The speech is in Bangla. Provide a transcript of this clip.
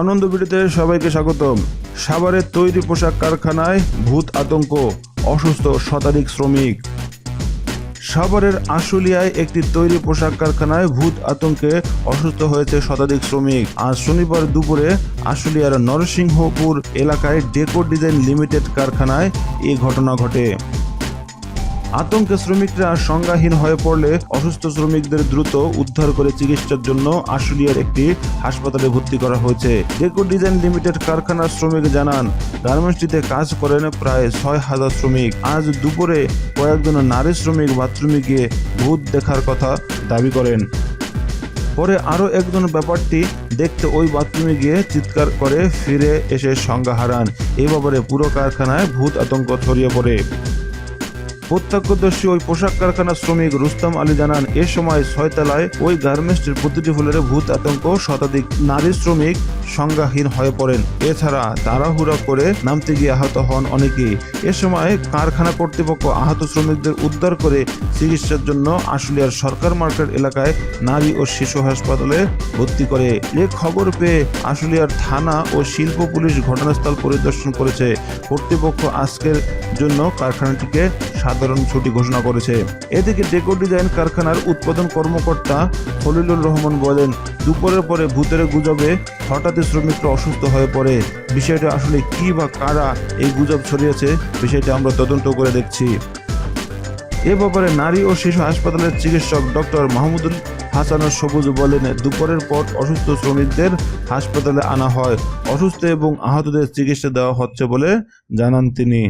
আনন্দ ভিডিওতে সবাইকে স্বাগতম। সাভারের তৈরি পোশাক কারখানায় ভূত আতঙ্ক, অসুস্থ শতাধিক শ্রমিক। সাভারের আশুলিয়ায় একটি তৈরি পোশাক কারখানায় ভূত আতঙ্কে অসুস্থ হয়েছে শতাধিক শ্রমিক। আজ শনিবার দুপুরে আশুলিয়ার নরসিংহপুর এলাকায় ডেকো ডিজাইন লিমিটেড কারখানায় এই ঘটনা ঘটে। আতঙ্কে শ্রমিকরা সংজ্ঞাহীন হয়ে পড়লে অসুস্থ শ্রমিকদের দ্রুত উদ্ধার করে চিকিৎসার জন্য আশুলিয়ার একটি হাসপাতালে ভর্তি করা হয়েছে। ডেকো ডিজাইন লিমিটেড কারখানার শ্রমিক জানান, গার্মেন্টসটিতে কাজ করেন প্রায় ছয় হাজার শ্রমিক। আজ দুপুরে কয়েকজন নারী শ্রমিক বাথরুমে গিয়ে ভূত দেখার কথা দাবি করেন। পরে আরও একজন ব্যাপারটি দেখতে ওই বাথরুমে গিয়ে চিৎকার করে, ফিরে এসে সংজ্ঞা হারান। এ ব্যাপারে পুরো কারখানায় ভূত আতঙ্ক ছড়িয়ে পড়ে। প্রত্যক্ষদর্শী ওই পোশাক কারখানার শ্রমিক রুস্তম আলী জানান, এ সময় ছয়তলায় ওই গার্মেন্টসটির প্রতিটি ফুলের ভূত আতঙ্ক। শতাধিক নারী শ্রমিক সংজ্ঞাহীন হয়ে পড়েন। এছাড়া তাড়াহুড়া করে নামতে গিয়ে আহত হন অনেকেই। এ সময় কারখানা কর্তৃপক্ষ আহত শ্রমিকদের উদ্ধার করে চিকিৎসার জন্য আশুলিয়ার সরকার মার্কেট এলাকায় নারী ও শিশু হাসপাতালে ভর্তি করে। এ খবর পেয়ে আশুলিয়ার থানা ও শিল্প পুলিশ ঘটনাস্থল পরিদর্শন করেছে। কর্তৃপক্ষ আজকের জন্য কারখানাটিকে সাধারণ ছুটি ঘোষণা করেছে। এদিকে ডেকো ডিজাইন কারখানার উৎপাদন কর্মকর্তা খলিলুর রহমান বলেন দুপুরের পরে ভূতের গুজবে হঠাৎই শ্রমিকরা অসুস্থ হয়ে পড়ে। বিষয়টা আসলে কি বা কারা এই গুজব ছড়িয়েছে, বিষয়টা আমরা তদন্ত করে দেখছি। এ ব্যাপারে নারী ও শিশু হাসপাতালের চিকিৎসক ডক্টর মাহমুদুল হাসানুর সবুজ বলেন, দুপুরের পর অসুস্থ শ্রমিকদের হাসপাতালে আনা হয়। অসুস্থ এবং আহতদের চিকিৎসা দেওয়া হচ্ছে বলে জানান তিনি।